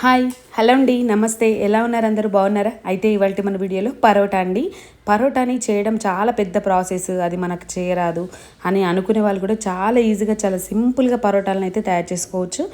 Hi hello అండి నమస్తే. ఎలా ఉన్నారు అందరూ? బాగున్నారా? అయితే ఇవాళ మన వీడియోలో పరోటా అండి. పరోటాని చేయడం చాలా పెద్ద ప్రాసెస్ అది మనకు చేయరాదు అని అనుకునే వాళ్ళు కూడా చాలా ఈజీగా చాలా సింపుల్గా పరోటాలను అయితే తయారు చేసుకోవచ్చు.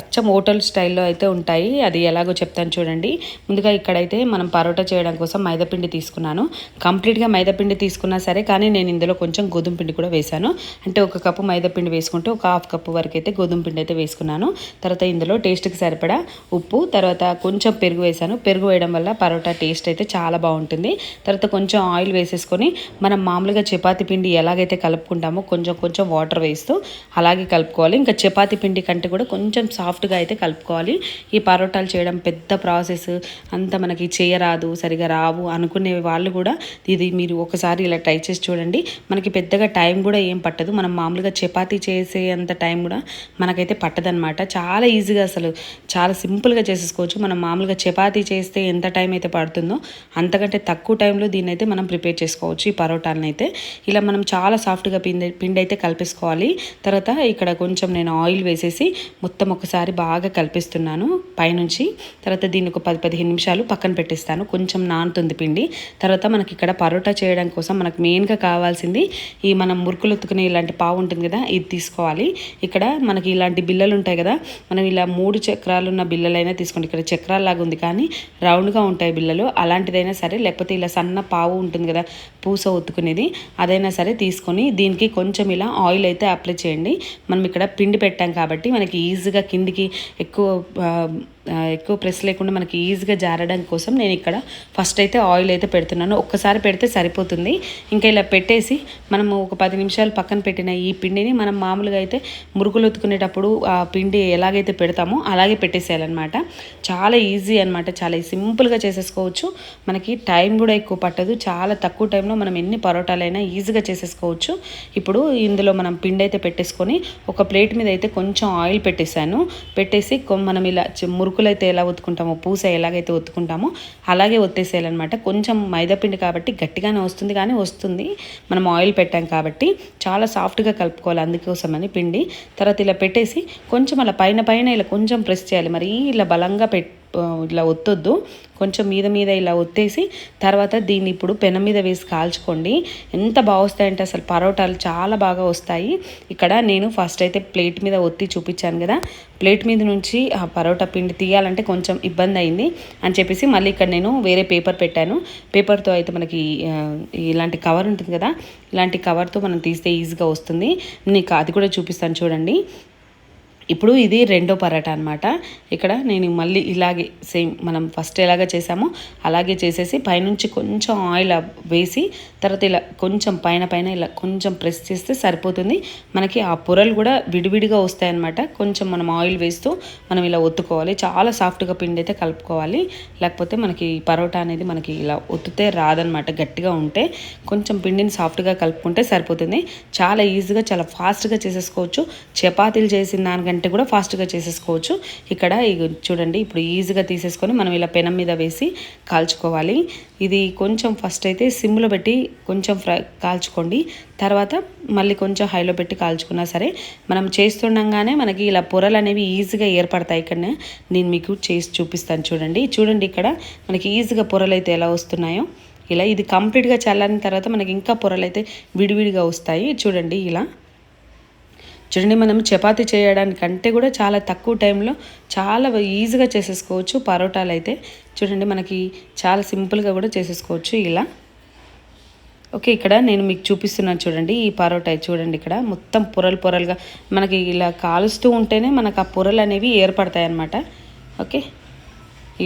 అచ్చం హోటల్ స్టైల్లో అయితే ఉంటాయి. అది ఎలాగో చెప్తాను చూడండి. ముందుగా ఇక్కడైతే మనం పరోటా చేయడం కోసం మైదాపిండి తీసుకున్నాను. కంప్లీట్గా మైదాపిండి తీసుకున్నా సరే కానీ నేను ఇందులో కొంచెం గోధుమ పిండి కూడా వేశాను. అంటే ఒక కప్పు మైదాపిండి వేసుకుంటే ఒక హాఫ్ కప్పు వరకు అయితే గోధుమ పిండి అయితే వేసుకున్నాను. తర్వాత ఇందులో టేస్ట్కి సరిపడా ఉప్పు తర్వాత కొంచెం పెరుగు వేసాను పెరుగు వేయడం వల్ల పరోటా టేస్ట్ అయితే చాలా బాగుంటుంది. తర్వాత కొంచెం ఆయిల్ వేసేసుకొని మనం మామూలుగా చపాతి పిండి ఎలాగైతే కలుపుకుంటామో కొంచెం కొంచెం వాటర్ వేస్తూ అలాగే కలుపుకోవాలి. ఇంకా చపాతి పిండి కంటే కూడా కొంచెం సాఫ్ట్గా అయితే కలుపుకోవాలి. ఈ పరోటాలు చేయడం పెద్ద ప్రాసెస్. అంత మనకి చేయరాదు సరిగా రావు అనుకునే వాళ్ళు కూడా ఇది మీరు ఒకసారి ఇలా ట్రై చేసి చూడండి. మనకి పెద్దగా టైం కూడా ఏం పట్టదు. మనం మామూలుగా చపాతీ చేసే అంత టైం కూడా మనకైతే పట్టదనమాట చాలా ఈజీగా అసలు చాలా సింపుల్గా చేసేసుకోవచ్చు. మనం మామూలుగా చపాతీ చేస్తే ఎంత టైం అయితే పడుతుందో అంతకంటే తక్కువ టైంలో దీన్ని అయితే మనం ప్రిపేర్ చేసుకోవచ్చు ఈ పరోటాలను అయితే ఇలా మనం చాలా సాఫ్ట్గా పిండి పిండి అయితే కలిపేసుకోవాలి. తర్వాత ఇక్కడ కొంచెం నేను ఆయిల్ వేసేసి మొత్తం ఒకసారి బాగా కలిపిస్తున్నాను పైనుంచి. తర్వాత దీన్ని ఒక పది పదిహేను నిమిషాలు పక్కన పెట్టేస్తాను. కొంచెం నానుతుంది పిండి. తర్వాత మనకి ఇక్కడ పరోటా చేయడం కోసం మనకు మెయిన్గా కావాల్సింది ఈ మనం మురుకులు ఉత్తుకునే ఇలాంటి పావు ఉంటుంది కదా ఇది తీసుకోవాలి. ఇక్కడ మనకి ఇలాంటి బిల్లలు ఉంటాయి కదా మనం ఇలా మూడు చక్రాలు ఉన్న బిల్లలైనా తీసుకోండి. ఇక్కడ చక్రాల లాగా ఉంది కానీ రౌండ్గా ఉంటాయి బిల్లలు. అలాంటిదైనా సరే లేకపోతే ఇలా సన్న పావు ఉంటుంది కదా పూస ఒత్తుకునేది అదైనా సరే తీసుకొని దీనికి కొంచెం ఇలా ఆయిల్ అయితే అప్లై చేయండి. మనం ఇక్కడ పిండి పెట్టాం కాబట్టి మనకి ఈజీగా కిందికి ఎక్కువ ఎక్కువ ప్రెస్ లేకుండా మనకి ఈజీగా జారడం కోసం నేను ఇక్కడ ఫస్ట్ అయితే ఆయిల్ అయితే పెడుతున్నాను. ఒక్కసారి పెడితే సరిపోతుంది. ఇంకా ఇలా పెట్టేసి మనము ఒక పది నిమిషాలు పక్కన పెట్టిన ఈ పిండిని మనం మామూలుగా అయితే మురుగులు ఉతుకునేటప్పుడు ఆ పిండి ఎలాగైతే పెడతామో అలాగే పెట్టేసేయాలన్నమాట. చాలా ఈజీ అనమాట చాలా సింపుల్గా చేసేసుకోవచ్చు. మనకి టైం కూడా ఎక్కువ పట్టదు. చాలా తక్కువ టైంలో మనం ఎన్ని పరోటాలైనా ఈజీగా చేసేసుకోవచ్చు. ఇప్పుడు ఇందులో మనం పిండి అయితే పెట్టేసుకొని ఒక ప్లేట్ మీద అయితే కొంచెం ఆయిల్ పెట్టేశాను. పెట్టేసి మనం ఇలా మురుకులు అయితే ఎలా ఒత్తుకుంటామో పూస ఎలాగైతే ఒత్తుకుంటామో అలాగే ఒత్తేసేయాలన్నమాట. కొంచెం మైదా పిండి కాబట్టి గట్టిగానే వస్తుంది కానీ వస్తుంది. మనం ఆయిల్ పెట్టాం కాబట్టి చాలా సాఫ్ట్గా కలుపుకోవాలి అందుకోసమని పిండి. తర్వాత ఇలా పెట్టేసి కొంచెం అలా పైన పైన ఇలా కొంచెం ప్రెస్ చేయాలి. మరి ఇలా బలంగా పెట్టి ఇట్లా ఒత్తొద్దు. కొంచెం మీద మీద ఇలా ఒత్తేసి తర్వాత దీన్ని ఇప్పుడు పెనం మీద వేసి కాల్చుకోండి. ఎంత బాగా వస్తాయంటే అసలు పరోటాలు చాలా బాగా వస్తాయి. ఇక్కడ నేను ఫస్ట్ అయితే ప్లేట్ మీద ఒత్తి చూపించాను కదా. ప్లేట్ మీద నుంచి ఆ పరోటా పిండి తీయాలంటే కొంచెం ఇబ్బంది అయింది అని చెప్పేసి మళ్ళీ ఇక్కడ నేను వేరే పేపర్ పెట్టాను. పేపర్తో అయితే మనకి ఇలాంటి కవర్ ఉంటుంది కదా. ఇలాంటి కవర్తో మనం తీస్తే ఈజీగా వస్తుంది. నీకు అది కూడా చూపిస్తాను చూడండి. ఇప్పుడు ఇది రెండో పరాటా అనమాట ఇక్కడ నేను మళ్ళీ ఇలాగే సేమ్ మనం ఫస్ట్ ఎలాగ చేసామో అలాగే చేసేసి పైనుంచి కొంచెం ఆయిల్ వేసి తర్వాత ఇలా కొంచెం పైన పైన ఇలా కొంచెం ప్రెస్ చేస్తే సరిపోతుంది. మనకి ఆ పొరలు కూడా విడివిడిగా వస్తాయన్నమాట. కొంచెం మనం ఆయిల్ వేస్తూ మనం ఇలా ఒత్తుకోవాలి. చాలా సాఫ్ట్గా పిండి అయితే కలుపుకోవాలి. లేకపోతే మనకి పరోటా అనేది మనకి ఇలా ఒత్తుతే రాదనమాట గట్టిగా ఉంటే. కొంచెం పిండిని సాఫ్ట్గా కలుపుకుంటే సరిపోతుంది. చాలా ఈజీగా చాలా ఫాస్ట్గా చేసేసుకోవచ్చు. చపాతీలు చేసిన దానికంటే కూడా ఫాస్ట్గా చేసేసుకోవచ్చు. ఇక్కడ చూడండి ఇప్పుడు ఈజీగా తీసేసుకొని మనం ఇలా పెనం మీద వేసి కాల్చుకోవాలి. ఇది కొంచెం ఫస్ట్ అయితే సిమ్లో పెట్టి కొంచెం ఫ్రై కాల్చుకోండి. తర్వాత మళ్ళీ కొంచెం హైలో పెట్టి కాల్చుకున్నా సరే మనం చేస్తుండగానే మనకి ఇలా పొరలు అనేవి ఈజీగా ఏర్పడతాయి ఇక్కడనే. నేను మీకు చేసి చూపిస్తాను చూడండి. చూడండి ఇక్కడ మనకి ఈజీగా పొరలు అయితే ఎలా వస్తున్నాయో. ఇలా ఇది కంప్లీట్గా చల్లారిన తర్వాత మనకి ఇంకా పొరలు అయితే విడివిడిగా వస్తాయి. చూడండి ఇలా. చూడండి మనం చపాతి చేయడానికంటే కూడా చాలా తక్కువ టైంలో చాలా ఈజీగా చేసేసుకోవచ్చు పరోటాలు అయితే. చూడండి మనకి చాలా సింపుల్గా కూడా చేసేసుకోవచ్చు ఇలా. ఓకే ఇక్కడ నేను మీకు చూపిస్తున్నాను చూడండి ఈ పరోటా చూడండి ఇక్కడ. మొత్తం పొరలు పొరలుగా మనకి ఇలా కాలుస్తూ ఉంటేనే మనకు ఆ పొరలు అనేవి ఏర్పడతాయి అన్నమాట ఓకే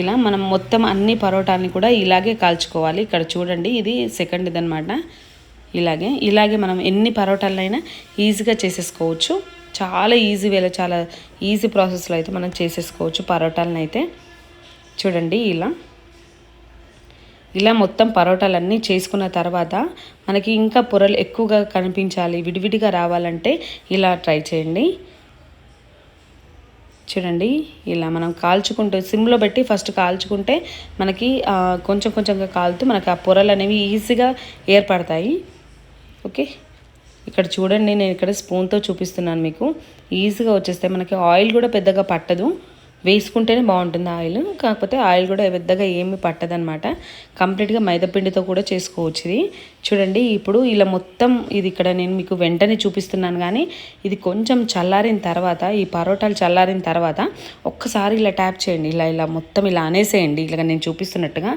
ఇలా మనం మొత్తం అన్ని పరోటాలని కూడా ఇలాగే కాల్చుకోవాలి. ఇక్కడ చూడండి ఇది సెకండ్ ఇదనమాట ఇలాగే. ఇలాగే మనం ఎన్ని పరోటాలైనా ఈజీగా చేసేసుకోవచ్చు. చాలా ఈజీ వేలో చాలా ఈజీ ప్రాసెస్లో అయితే మనం చేసేసుకోవచ్చు పరోటాలను అయితే చూడండి ఇలా. ఇలా మొత్తం పరోటాలన్నీ చేసుకున్న తర్వాత మనకి ఇంకా పొరలు ఎక్కువగా కనిపించాలి విడివిడిగా రావాలంటే ఇలా ట్రై చేయండి. చూడండి ఇలా మనం కాల్చుకుంటూ సిమ్లో పెట్టి ఫస్ట్ కాల్చుకుంటే మనకి కొంచెం కొంచెంగా కాలుతూ మనకి ఆ పొరలు అనేవి ఈజీగా ఏర్పడతాయి. ఓకే? ఇక్కడ చూడండి నేను ఇక్కడ స్పూన్తో చూపిస్తున్నాను మీకు. ఈజీగా వచ్చేస్తాయి మనకి ఆయిల్ కూడా పెద్దగా పట్టదు. వేసుకుంటేనే బాగుంటుంది ఆయిల్. కాకపోతే ఆయిల్ కూడా పెద్దగా ఏమి పట్టదనమాట కంప్లీట్గా మైదాపిండితో కూడా చేసుకోవచ్చు ఇది. చూడండి ఇప్పుడు ఇలా మొత్తం ఇది ఇక్కడ నేను మీకు వెంటనే చూపిస్తున్నాను కానీ ఇది కొంచెం చల్లారిన తర్వాత ఈ పరోటాలు చల్లారిన తర్వాత ఒక్కసారి ఇలా ట్యాప్ చేయండి. ఇలా ఇలా మొత్తం ఇలా అనేసేయండి. ఇలా నేను చూపిస్తున్నట్టుగా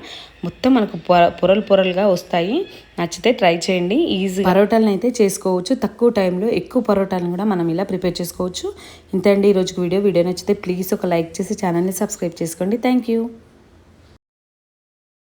మొత్తం మనకు పొర పొరలు పొరలుగా వస్తాయి. నచ్చితే ట్రై చేయండి. ఈజీ పరోటాలను అయితే చేసుకోవచ్చు. తక్కువ టైంలో ఎక్కువ పరోటాలను కూడా మనం ఇలా ప్రిపేర్ చేసుకోవచ్చు. ఇంతే అండి ఈరోజుకి వీడియో. వీడియో నచ్చితే ప్లీజ్ ఒక లైక్ చేసి ఛానల్ని సబ్స్క్రైబ్ చేసుకోండి. Thank you.